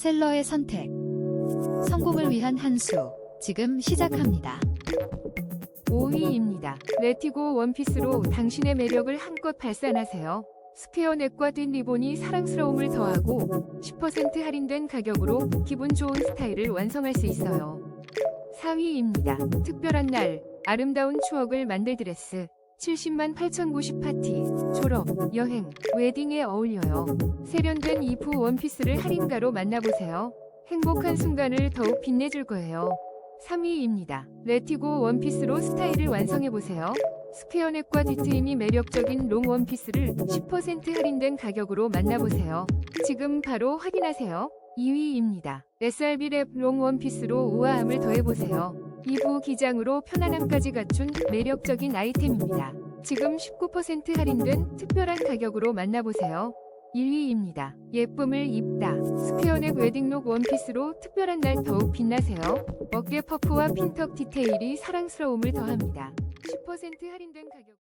셀러의 선택. 성공을 위한 한 수. 지금 시작합니다. 5위입니다. 레티고 원피스로 당신의 매력을 한껏 발산하세요. 스퀘어 넥과 뒷 리본이 사랑스러움을 더하고 10% 할인된 가격으로 기분 좋은 스타일을 완성할 수 있어요. 4위입니다. 특별한 날, 아름다운 추억을 만들 드레스. 70만 8,090 파티, 졸업, 여행, 웨딩에 어울려요. 세련된 이프 원피스를 할인가로 만나보세요. 행복한 순간을 더욱 빛내줄 거예요. 3위입니다. 레티고 원피스로 스타일을 완성해보세요. 스퀘어넥과 뒤트임이 매력적인 롱 원피스를 10% 할인된 가격으로 만나보세요. 지금 바로 확인하세요. 2위입니다. SRB 랩 롱 원피스로 우아함을 더해보세요. 2부 기장으로 편안함까지 갖춘 매력적인 아이템입니다. 지금 19% 할인된 특별한 가격으로 만나보세요. 1위입니다. 예쁨을 입다. 스퀘어넥 웨딩룩 원피스로 특별한 날 더욱 빛나세요. 어깨 퍼프와 핀턱 디테일이 사랑스러움을 더합니다. 10% 할인된 가격.